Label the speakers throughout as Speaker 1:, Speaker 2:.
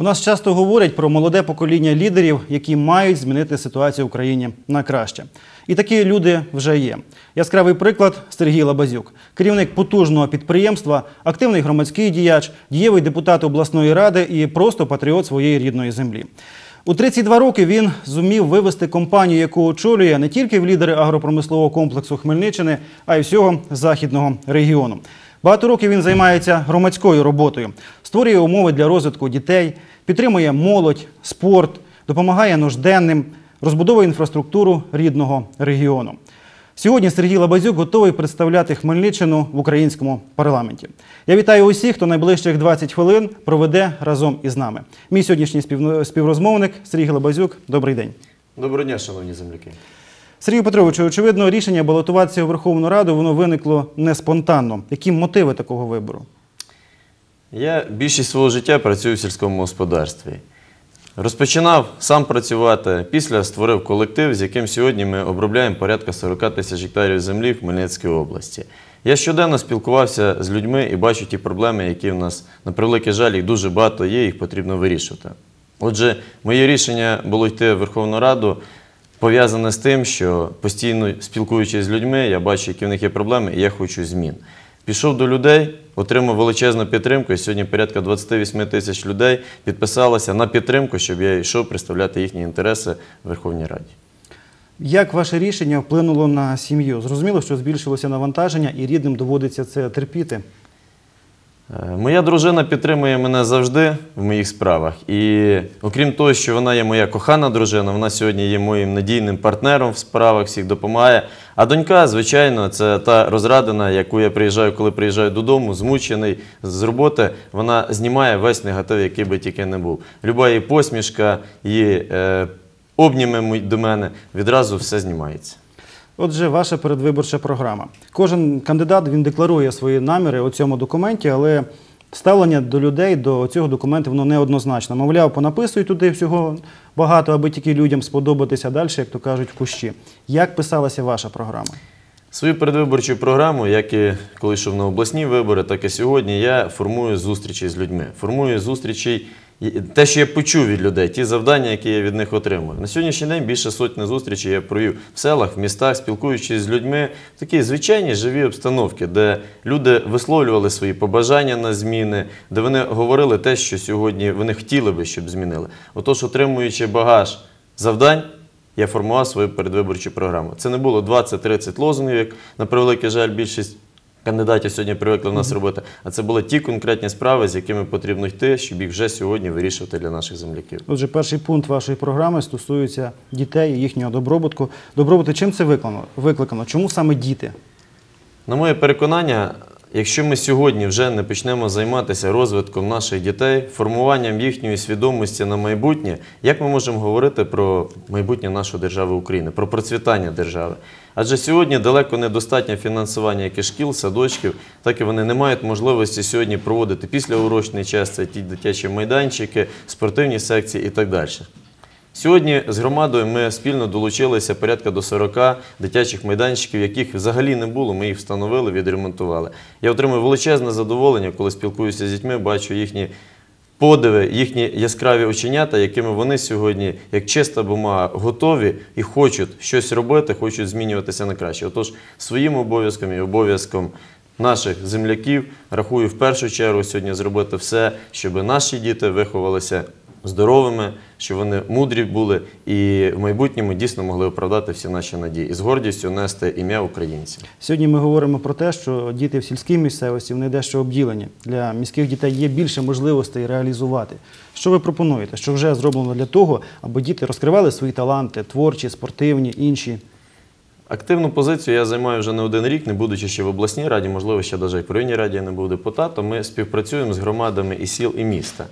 Speaker 1: У нас часто говорять про молоде покоління лідерів, які мають змінити ситуацію в Україні на краще. І такі люди вже є. Яскравий приклад Сергій Лабазюк, керівник потужного підприємства, активний громадський діяч, дієвий депутат обласної ради і просто патріот своєї рідної землі. У 32 роки він зумів вивести компанію, яку очолює не тільки в лідери агропромислового комплексу Хмельниччини, а й всього західного регіону. Багато років він займається громадською роботою, створює умови для розвитку дітей, підтримує молодь, спорт, допомагає нужденним, розбудовує інфраструктуру рідного регіону. Сьогодні Сергій Лабазюк готовий представляти Хмельниччину в українському парламенті. Я вітаю усіх, хто найближчих 20 хвилин проведе разом із нами. Мій сьогоднішній спів- співрозмовник Сергій Лабазюк. Добрий день.
Speaker 2: Доброго дня, шановні земляки.
Speaker 1: Сергію Петровичу, очевидно, рішення балотуватися у Верховну Раду воно виникло не спонтанно. Які мотиви такого вибору?
Speaker 2: Я більшість свого життя працюю в сільському господарстві. Розпочинав сам працювати, після створив колектив, з яким сьогодні ми обробляємо порядка 40 тисяч гектарів землі в Хмельницькій області. Я щоденно спілкувався з людьми і бачу ті проблеми, які в нас, на превеликий жаль, їх дуже багато є, їх потрібно вирішувати. Отже, моє рішення було йти в Верховну Раду пов'язане з тим, що постійно спілкуючись з людьми, я бачу, які в них є проблеми, і я хочу змін. Пішов до людей, отримав величезну підтримку, і сьогодні порядка 28 тисяч людей підписалося на підтримку, щоб я йшов представляти їхні інтереси в Верховній Раді.
Speaker 1: Як ваше рішення вплинуло на сім'ю? Зрозуміло, що збільшилося навантаження і рідним доводиться це терпіти.
Speaker 2: Е, Моя дружина підтримує мене завжди в моїх справах. І окрім того, що вона є моя кохана дружина, вона сьогодні є моїм надійним партнером в справах, всіх допомагає. А донька, звичайно, це та розрадина, яку я приїжджаю, коли приїжджаю додому, змучений з роботи. Вона знімає весь негатив, який би тільки не був. Люба її посмішка, її е, обніми до мене, відразу все знімається.
Speaker 1: Отже, ваша передвиборча програма. Кожен кандидат він декларує свої наміри у цьому документі, але ставлення до людей до цього документу воно неоднозначне. Мовляв, понаписують туди всього багато, аби тільки людям сподобатися далі, як то кажуть, в кущі. Як писалася ваша програма?
Speaker 2: Свою передвиборчу програму, як і коли йшов на обласні вибори, так і сьогодні я формую зустрічі з людьми. Формую зустрічі, те, що я почув від людей, ті завдання, які я від них отримую. На сьогоднішній день більше сотні зустрічей я провів в селах, в містах, спілкуючись з людьми в такій звичайній живій обстановці, де люди висловлювали свої побажання на зміни, де вони говорили те, що сьогодні вони хотіли би, щоб змінили. Отож, отримуючи багаж завдань, я формував свою передвиборчу програму. Це не було 20-30 лозунгів, як на превеликий жаль, більшість кандидатів сьогодні привикли в нас робити. А це були ті конкретні справи, з якими потрібно йти, щоб їх вже сьогодні вирішувати для наших земляків.
Speaker 1: Отже, перший пункт вашої програми стосується дітей і їхнього добробутку. Добробуту чим це викликано? викликано? Чому саме діти?
Speaker 2: На моє переконання, якщо ми сьогодні вже не почнемо займатися розвитком наших дітей, формуванням їхньої свідомості на майбутнє, як ми можемо говорити про майбутнє нашої держави України, про процвітання держави? Адже сьогодні далеко недостатнє фінансування як і шкіл, садочків, так і вони не мають можливості сьогодні проводити післяурочний час, це ті дитячі майданчики, спортивні секції і так далі. Сьогодні з громадою ми спільно долучилися порядка до 40 дитячих майданчиків, яких взагалі не було. Ми їх встановили, відремонтували. Я отримую величезне задоволення, коли спілкуюся з дітьми, бачу їхні подиви, їхні яскраві оченята, якими вони сьогодні, як чиста бумага, готові і хочуть щось робити, хочуть змінюватися на краще. Отож, своїм обов'язком і обов'язком наших земляків рахую в першу чергу сьогодні зробити все, щоб наші діти виховалися здоровими, щоб вони мудрі були і в майбутньому дійсно могли оправдати всі наші надії і з гордістю нести ім'я українців.
Speaker 1: Сьогодні ми говоримо про те, що діти в сільській місцевості вони дещо обділені. Для міських дітей є більше можливостей реалізувати. Що ви пропонуєте? Що вже зроблено для того, аби діти розкривали свої таланти, творчі, спортивні, інші?
Speaker 2: Активну позицію я займаю вже не один рік, не будучи ще в обласній раді, можливо, ще навіть в районній раді я не був депутатом. Ми співпрацюємо з громадами і сіл, і міста.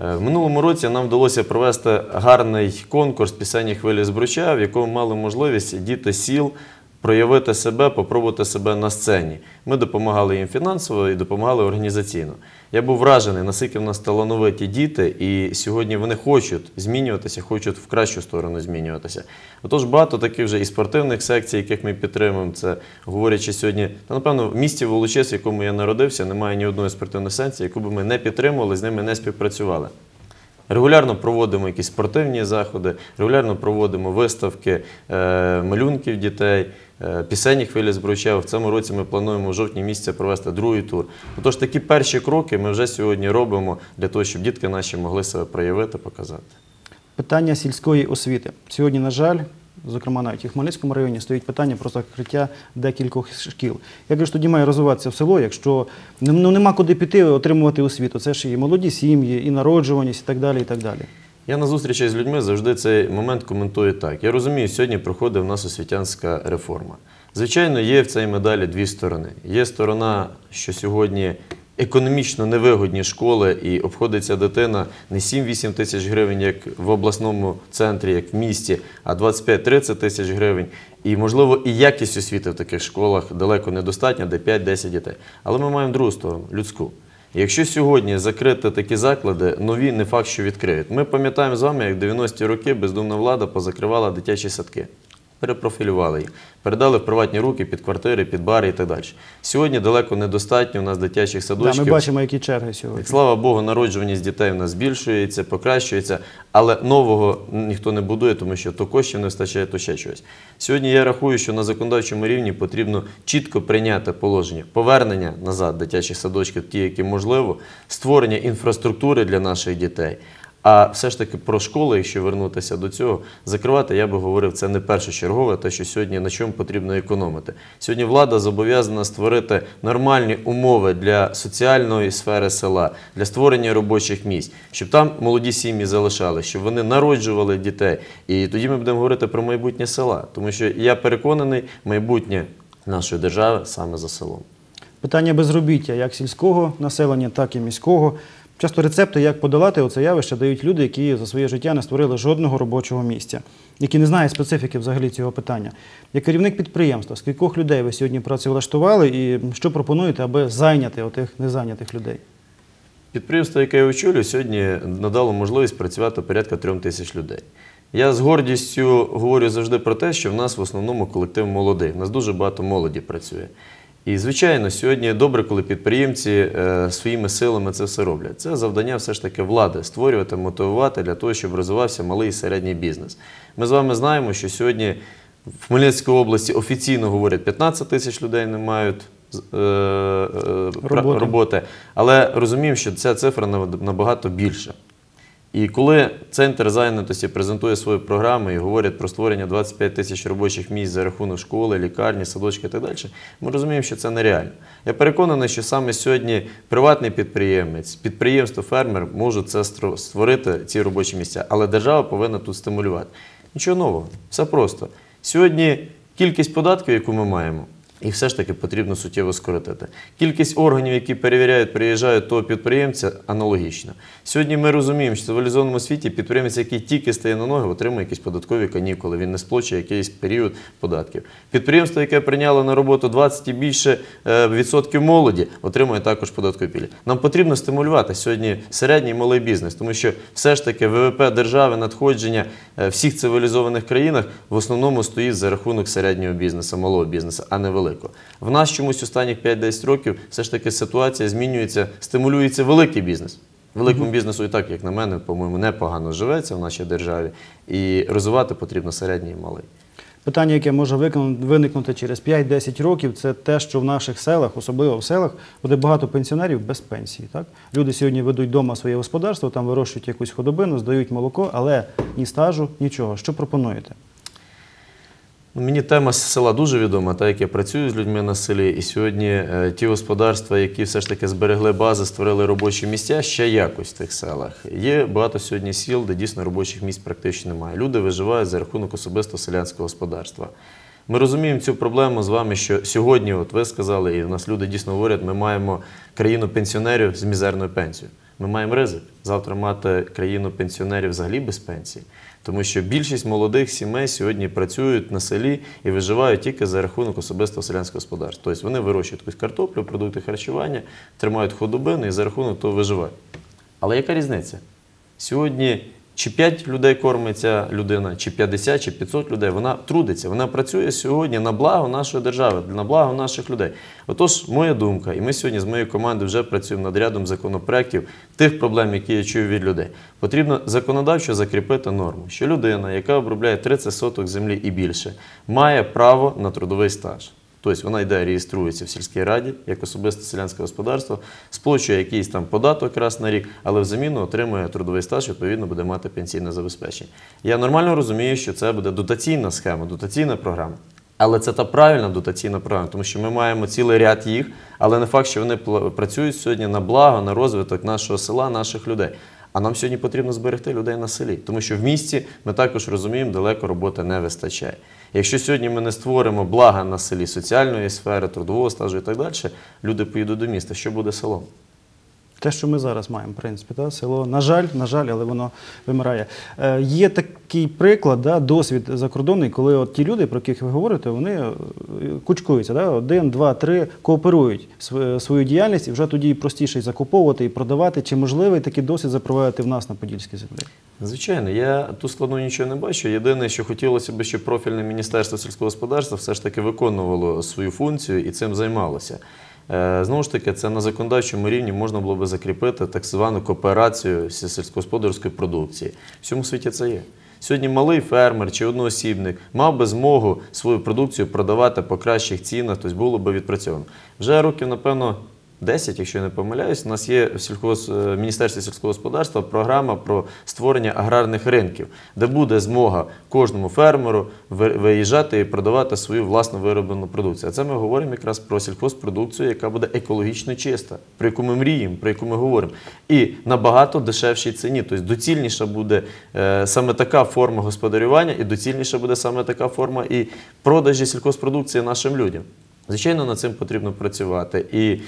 Speaker 2: Е, В минулому році нам вдалося провести гарний конкурс пісенні хвилі з Бруча, в якому мали можливість діти сіл проявити себе, попробувати себе на сцені. Ми допомагали їм фінансово і допомагали організаційно. Я був вражений, наскільки в нас талановиті діти, і сьогодні вони хочуть змінюватися, хочуть в кращу сторону змінюватися. Отож, багато таких вже і спортивних секцій, яких ми підтримуємо. Це говорячи сьогодні, та напевно в місті Волочис, в якому я народився, немає ні одної спортивної секції, яку би ми не підтримували, з ними не співпрацювали. Регулярно проводимо якісь спортивні заходи, регулярно проводимо виставки е, малюнків дітей, пісені хвилі з Бручева. В цьому році ми плануємо в жовтні місяці провести другий тур. Отож, такі перші кроки ми вже сьогодні робимо для того, щоб дітки наші могли себе проявити, показати.
Speaker 1: Питання сільської освіти. Сьогодні, на жаль, зокрема навіть і в Хмельницькому районі стоїть питання про закриття декількох шкіл. Як ж тоді має розвиватися в село, якщо ну, нема куди піти отримувати освіту? Це ж і молоді сім'ї, і народжуваність, і так далі. І так далі.
Speaker 2: Я на зустрічі з людьми завжди цей момент коментую так. Я розумію, сьогодні проходить в нас освітянська реформа. Звичайно, є в цій медалі дві сторони. Є сторона, що сьогодні економічно невигодні школи і обходиться дитина не 7-8 тисяч гривень, як в обласному центрі, як в місті, а 25-30 тисяч гривень. І, можливо, і якість освіти в таких школах далеко недостатня, де 5-10 дітей. Але ми маємо другу сторону людську. Якщо сьогодні закрити такі заклади, нові не факт, що відкриють. Ми пам'ятаємо з вами, як в 90-ті роки бездумна влада позакривала дитячі садки. Перепрофілювали їх, передали в приватні руки під квартири, під бари і так далі. Сьогодні далеко недостатньо у нас дитячих
Speaker 1: Да, ми бачимо, які черги сьогодні.
Speaker 2: Слава Богу, народжуваність дітей у нас збільшується, покращується, але нового ніхто не будує, тому що то коштів не вистачає, то ще щось. Сьогодні я рахую, що на законодавчому рівні потрібно чітко прийняти положення повернення назад дитячих садочків, ті, які можливо, створення інфраструктури для наших дітей. А все ж таки про школи, якщо вернутися до цього, закривати, я би говорив, це не першочергове, те, що сьогодні на чому потрібно економити. Сьогодні влада зобов'язана створити нормальні умови для соціальної сфери села, для створення робочих місць, щоб там молоді сім'ї залишали, щоб вони народжували дітей. І тоді ми будемо говорити про майбутнє села. Тому що я переконаний, майбутнє нашої держави саме за селом.
Speaker 1: Питання безробіття як сільського населення, так і міського. Часто рецепти, як подолати оце явище, дають люди, які за своє життя не створили жодного робочого місця, які не знають специфіки взагалі цього питання. Як керівник підприємства, скількох людей ви сьогодні працевлаштували і що пропонуєте, аби зайняти отих незайнятих людей?
Speaker 2: Підприємство, яке я очолюю, сьогодні надало можливість працювати порядка трьом тисяч людей. Я з гордістю говорю завжди про те, що в нас в основному колектив молодий. У нас дуже багато молоді працює. І, звичайно, сьогодні добре, коли підприємці е, своїми силами це все роблять. Це завдання все ж таки влади створювати, мотивувати для того, щоб розвивався малий і середній бізнес. Ми з вами знаємо, що сьогодні в Хмельницькій області офіційно говорять 15 тисяч людей не мають е, е,
Speaker 1: Роботи.
Speaker 2: роботи, але розуміємо, що ця цифра набагато більша. І коли центр зайнятості презентує свою програму і говорять про створення 25 тисяч робочих місць за рахунок школи, лікарні, садочки і так далі, ми розуміємо, що це нереально. Я переконаний, що саме сьогодні приватний підприємець, підприємство, фермер можуть це створити, ці робочі місця, але держава повинна тут стимулювати. Нічого нового, все просто. Сьогодні кількість податків, яку ми маємо, і все ж таки потрібно суттєво скоротити. Кількість органів, які перевіряють, приїжджають того підприємця, аналогічна. Сьогодні ми розуміємо, що в цивілізованому світі підприємець, який тільки стає на ноги, отримує якісь податкові канікули, він не сплачує якийсь період податків. Підприємство, яке прийняло на роботу 20 і більше е, відсотків молоді, отримує також податкові пільги. Нам потрібно стимулювати сьогодні середній і малий бізнес, тому що все ж таки ВВП держави, надходження е, всіх цивілізованих країнах в основному стоїть за рахунок середнього бізнесу, малого бізнесу, а не великого. В нас чомусь останніх 5-10 років все ж таки ситуація змінюється, стимулюється великий бізнес. Великому бізнесу і так, як на мене, по-моєму, непогано живеться в нашій державі. І розвивати потрібно середній і малий.
Speaker 1: Питання, яке може виникнути через 5-10 років, це те, що в наших селах, особливо в селах, буде багато пенсіонерів без пенсії. Так? Люди сьогодні ведуть вдома своє господарство, там вирощують якусь худобину, здають молоко, але ні стажу, нічого. Що пропонуєте?
Speaker 2: Ну, Мені тема села дуже відома, так як я працюю з людьми на селі, і сьогодні е, ті господарства, які все ж таки зберегли бази, створили робочі місця, ще якось в тих селах. Є багато сьогодні сіл, де дійсно робочих місць практично немає. Люди виживають за рахунок особисто селянського господарства. Ми розуміємо цю проблему з вами, що сьогодні, от ви сказали, і в нас люди дійсно говорять, ми маємо країну пенсіонерів з мізерною пенсією. Ми маємо ризик завтра мати країну пенсіонерів взагалі без пенсії. Тому що більшість молодих сімей сьогодні працюють на селі і виживають тільки за рахунок особистого селянського господарства. Тобто вони вирощують якусь картоплю, продукти харчування, тримають худобини і за рахунок того виживають. Але яка різниця? Сьогодні Чи 5 людей кормить ця людина, чи 50, чи 500 людей, вона трудиться, вона працює сьогодні на благо нашої держави, на благо наших людей. Отож, моя думка, і ми сьогодні з моєю командою вже працюємо над рядом законопроєктів тих проблем, які я чую від людей. Потрібно законодавчо закріпити норму, що людина, яка обробляє 30 соток землі і більше, має право на трудовий стаж. Тобто вона йде, реєструється в сільській раді як особисте селянське господарство, сплачує якийсь там податок раз на рік, але взаміну отримує трудовий стаж, відповідно буде мати пенсійне забезпечення. Я нормально розумію, що це буде дотаційна схема, дотаційна програма. Але це та правильна дотаційна програма, тому що ми маємо цілий ряд їх, але не факт, що вони працюють сьогодні на благо, на розвиток нашого села, наших людей. А нам сьогодні потрібно зберегти людей на селі, тому що в місті ми також розуміємо, далеко роботи не вистачає. Якщо сьогодні ми не створимо блага на селі соціальної сфери, трудового стажу і так далі, люди поїдуть до міста. Що буде селом?
Speaker 1: Те, що ми зараз маємо, в принципі, да? село, на жаль, на жаль, але воно вимирає. Е, є такий приклад, да, досвід закордонний, коли от ті люди, про яких ви говорите, вони е, кучкуються, да? один, два, три, кооперують свою діяльність і вже тоді простіше і закуповувати і продавати. Чи можливий такий досвід запровадити в нас на Подільській землі?
Speaker 2: Звичайно, я тут складно нічого не бачу. Єдине, що хотілося б, щоб профільне міністерство сільського господарства все ж таки виконувало свою функцію і цим займалося. Е, Знову ж таки, це на законодавчому рівні можна було би закріпити так звану кооперацію з сільськогосподарської продукції. В всьому світі це є. Сьогодні малий фермер чи одноосібник мав би змогу свою продукцію продавати по кращих цінах, тобто було би відпрацьовано. Вже років, напевно, 10, якщо я не помиляюсь, у нас є в сільхоз... е, Міністерстві сільського господарства програма про створення аграрних ринків, де буде змога кожному фермеру виїжджати і продавати свою власну вироблену продукцію. А це ми говоримо якраз про сільхозпродукцію, яка буде екологічно чиста, про яку ми мріємо, про яку ми говоримо. І набагато дешевшій ціні. Тобто доцільніша буде е, саме така форма господарювання, і доцільніша буде саме така форма і продажі сільхозпродукції нашим людям. Звичайно, над цим потрібно працювати. І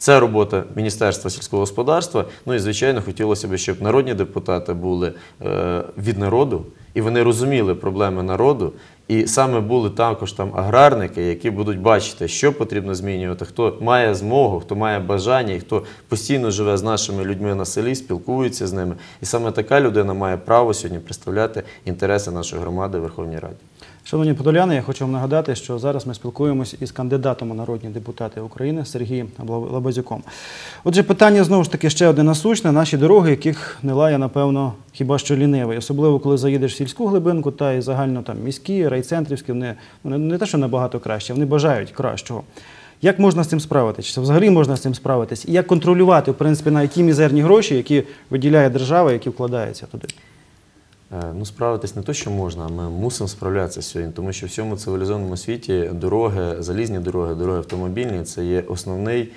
Speaker 2: це робота Міністерства сільського господарства. Ну і звичайно, хотілося б, щоб народні депутати були е, від народу, і вони розуміли проблеми народу. І саме були також там аграрники, які будуть бачити, що потрібно змінювати, хто має змогу, хто має бажання, і хто постійно живе з нашими людьми на селі, спілкується з ними. І саме така людина має право сьогодні представляти інтереси нашої громади в Верховній Раді.
Speaker 1: Шановні подоляни, я хочу вам нагадати, що зараз ми спілкуємось із кандидатом у народні депутати України Сергієм Лабазюком. Отже, питання знову ж таки ще одне насущне. Наші дороги, яких не лає, напевно, хіба що лінивий. Особливо, коли заїдеш в сільську глибинку та і загально там міські, райцентрівські, вони не, не те, що набагато краще, вони бажають кращого. Як можна з цим справитися? Чи взагалі можна з цим справитись? І як контролювати, в принципі, на ті мізерні гроші, які виділяє держава, які вкладаються туди?
Speaker 2: Е, Ну, справитись не то, що можна, а ми мусимо справлятися сьогодні, тому що в всьому цивілізованому світі дороги, залізні дороги, дороги автомобільні це є основний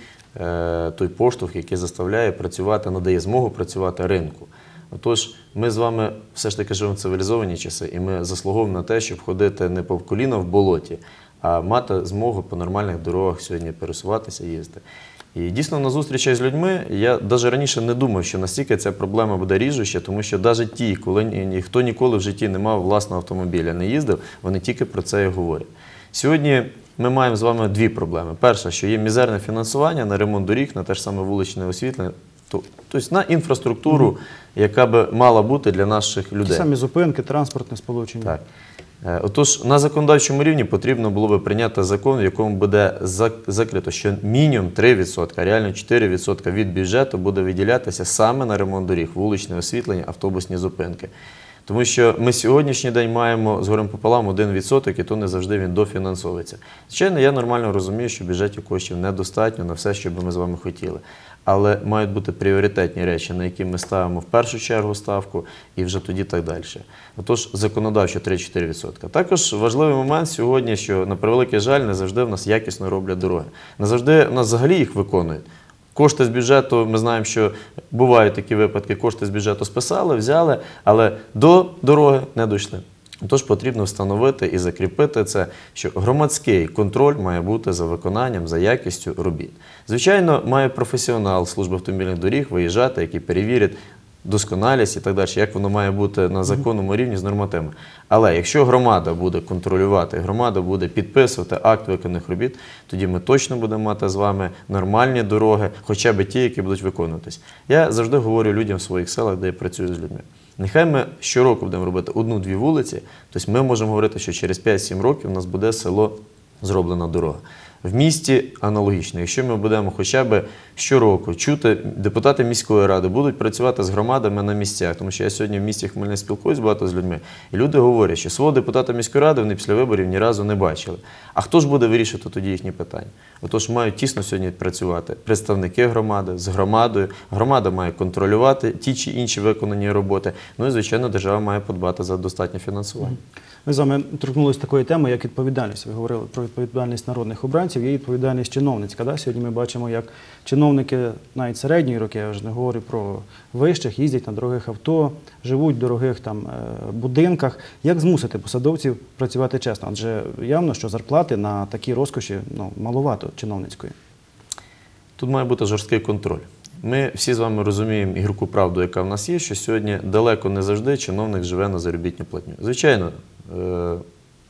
Speaker 2: е, той поштовх, який заставляє працювати, надає змогу працювати ринку. Отож, ми з вами все ж таки живемо в цивілізовані часи, і ми заслуговуємо на те, щоб ходити не по коліна в болоті, а мати змогу по нормальних дорогах сьогодні пересуватися, їздити. І дійсно на зустрічах з людьми я навіть раніше не думав, що настільки ця проблема буде ріжуща, тому що навіть ті, коли ні- ніхто ніколи в житті не мав власного автомобіля, не їздив, вони тільки про це і говорять. Сьогодні ми маємо з вами дві проблеми. Перша, що є мізерне фінансування на ремонт доріг, на те ж саме вуличне освітлення, тобто на інфраструктуру, яка би мала бути для наших
Speaker 1: Ті
Speaker 2: людей.
Speaker 1: самі зупинки, транспортне сполучення.
Speaker 2: Так. Е, Отож, на законодавчому рівні потрібно було би прийняти закон, в якому буде закрито, що мінімум 3%, а реально 4% від бюджету буде виділятися саме на ремонт доріг, вуличне освітлення, автобусні зупинки. Тому що ми сьогоднішній день маємо з горем пополам 1%, і то не завжди він дофінансовується. Звичайно, я нормально розумію, що в бюджеті коштів недостатньо на все, що би ми з вами хотіли. Але мають бути пріоритетні речі, на які ми ставимо в першу чергу ставку, і вже тоді так далі. Отож, законодавчо 3-4%. Також важливий момент сьогодні, що на превеликий жаль, не завжди в нас якісно роблять дороги. Не завжди в нас взагалі їх виконують. Кошти з бюджету, ми знаємо, що бувають такі випадки, кошти з бюджету списали, взяли, але до дороги не дійшли. Тож потрібно встановити і закріпити це, що громадський контроль має бути за виконанням, за якістю робіт. Звичайно, має професіонал служби автомобільних доріг виїжджати, який перевірить досконалість і так далі, як воно має бути на законному рівні з нормативами. Але якщо громада буде контролювати, громада буде підписувати акт виконаних робіт, тоді ми точно будемо мати з вами нормальні дороги, хоча б ті, які будуть виконуватись. Я завжди говорю людям в своїх селах, де я працюю з людьми. Нехай ми щороку будемо робити одну-дві вулиці, тобто ми можемо говорити, що через 5-7 років у нас буде село зроблена дорога. В місті аналогічно. Якщо ми будемо хоча б щороку чути, депутати міської ради будуть працювати з громадами на місцях, тому що я сьогодні в місті Хмельницький спілкуюсь багато з людьми, і люди говорять, що свого депутата міської ради вони після виборів ні разу не бачили. А хто ж буде вирішити тоді їхні питання? Отож, мають тісно сьогодні працювати представники громади з громадою. Громада має контролювати ті чи інші виконані роботи. Ну і звичайно, держава має подбати за достатнє фінансування.
Speaker 1: Ми з вами торкнулися такої теми, як відповідальність. Ви говорили про відповідальність народних обранців, є відповідальність чиновницька. Да? Сьогодні ми бачимо, як чиновники навіть середньої роки, я вже не говорю про вищих, їздять на дорогих авто, живуть в дорогих там е, будинках. Як змусити посадовців працювати чесно? Адже явно, що зарплати на такі розкоші ну, маловато чиновницької.
Speaker 2: Тут має бути жорсткий контроль. Ми всі з вами розуміємо гірку правду, яка в нас є, що сьогодні далеко не завжди чиновник живе на заробітну платню. Звичайно, е,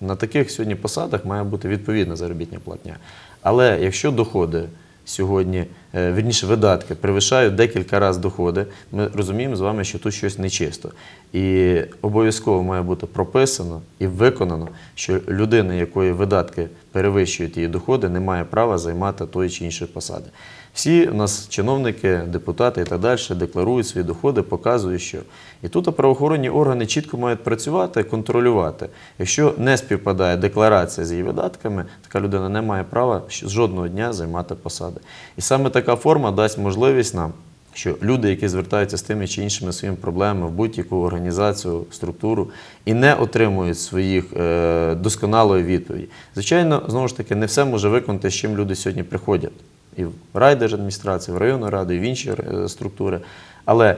Speaker 2: на таких сьогодні посадах має бути відповідна заробітня платня. Але якщо доходи сьогодні, вірніше видатки, перевищають декілька разів доходи, ми розуміємо з вами, що тут щось нечисто. І обов'язково має бути прописано і виконано, що людина, якої видатки перевищують її доходи, не має права займати тої чи іншої посади. Всі у нас чиновники, депутати і так далі декларують свої доходи, показують, що. І тут правоохоронні органи чітко мають працювати, контролювати. Якщо не співпадає декларація з її видатками, така людина не має права жодного дня займати посади. І саме така форма дасть можливість нам, що люди, які звертаються з тими чи іншими своїми проблемами в будь-яку організацію, структуру і не отримують своїх е, досконалої відповіді. Звичайно, знову ж таки, не все може виконати, з чим люди сьогодні приходять і в райдержадміністрацію, в районну раду, і в інші е, структури. Але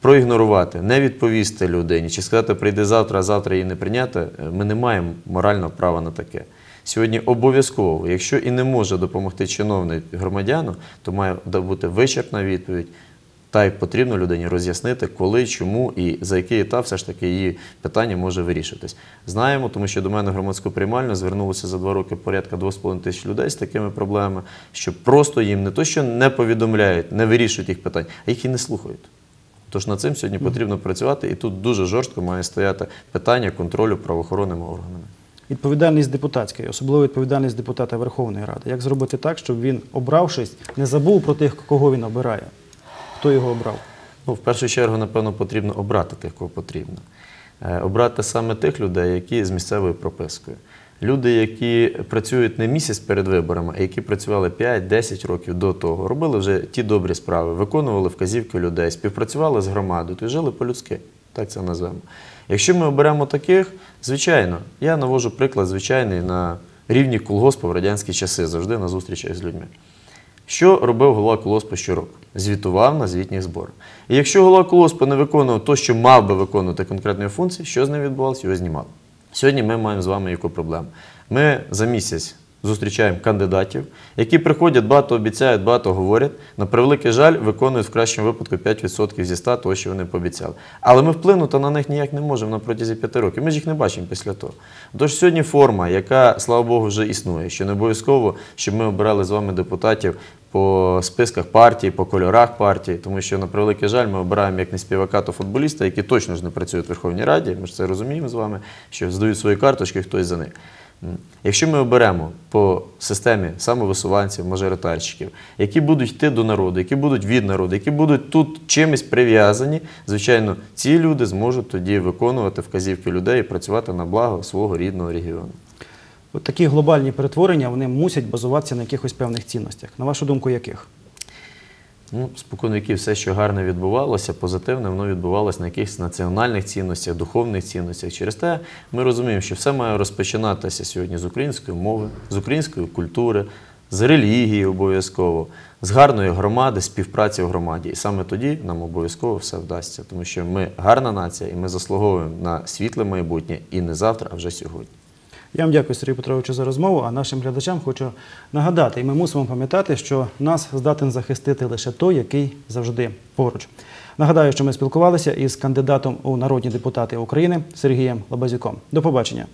Speaker 2: проігнорувати, не відповісти людині чи сказати, прийди завтра, а завтра її не прийняти, е, ми не маємо морального права на таке. Сьогодні обов'язково, якщо і не може допомогти чиновник громадяну, то має бути вичерпна відповідь. Та як потрібно людині роз'яснити, коли, чому і за який етап все ж таки її питання може вирішитись. Знаємо, тому що до мене громадську приймальну звернулося за два роки порядка 2,5 тисяч людей з такими проблемами, що просто їм не то, що не повідомляють, не вирішують їх питань, а їх і не слухають. Тож над цим сьогодні потрібно працювати, і тут дуже жорстко має стояти питання контролю правоохоронними органами.
Speaker 1: Відповідальність депутатська, і особливо відповідальність депутата Верховної Ради. Як зробити так, щоб він, обравшись, не забув про тих, кого він обирає? Хто його обрав?
Speaker 2: Ну, в першу чергу, напевно, потрібно обрати тих, кого потрібно. Е, Обрати саме тих людей, які з місцевою пропискою. Люди, які працюють не місяць перед виборами, а які працювали 5-10 років до того, робили вже ті добрі справи, виконували вказівки людей, співпрацювали з громадою, то й жили по-людськи, так це назвемо. Якщо ми оберемо таких, звичайно, я навожу приклад звичайний на рівні колгоспу в радянські часи, завжди на зустрічах з людьми. Що робив голова колоспу щороку? Звітував на звітніх зборах. І якщо голова колоспу не виконував те, що мав би виконувати конкретної функції, що з ним відбувалося? Його знімали. Сьогодні ми маємо з вами яку проблему. Ми за місяць зустрічаємо кандидатів, які приходять, багато обіцяють, багато говорять. На превеликий жаль, виконують в кращому випадку 5% зі 100 того, що вони пообіцяли. Але ми вплинути на них ніяк не можемо на протязі 5 років. Ми ж їх не бачимо після того. Тож сьогодні форма, яка, слава Богу, вже існує, що не обов'язково, щоб ми обирали з вами депутатів по списках партій, по кольорах партій, тому що, на превеликий жаль, ми обираємо як не співака, то футболіста, які точно ж не працюють в Верховній Раді. Ми ж це розуміємо з вами, що здають свої карточки, хтось за них. Якщо ми оберемо по системі самовисуванців, мажоритарщиків, які будуть йти до народу, які будуть від народу, які будуть тут чимось прив'язані, звичайно, ці люди зможуть тоді виконувати вказівки людей і працювати на благо свого рідного регіону.
Speaker 1: От такі глобальні перетворення вони мусять базуватися на якихось певних цінностях. На вашу думку, яких?
Speaker 2: Ну, спокон віків все, що гарне відбувалося, позитивне, воно відбувалося на якихось національних цінностях, духовних цінностях. Через те ми розуміємо, що все має розпочинатися сьогодні з української мови, з української культури, з релігії обов'язково, з гарної громади, співпраці в громаді. І саме тоді нам обов'язково все вдасться, тому що ми гарна нація і ми заслуговуємо на світле майбутнє і не завтра, а вже сьогодні.
Speaker 1: Я вам дякую, Сергію Петровичу, за розмову. А нашим глядачам хочу нагадати, і ми мусимо пам'ятати, що нас здатен захистити лише той, який завжди поруч. Нагадаю, що ми спілкувалися із кандидатом у народні депутати України Сергієм Лабазюком. До побачення.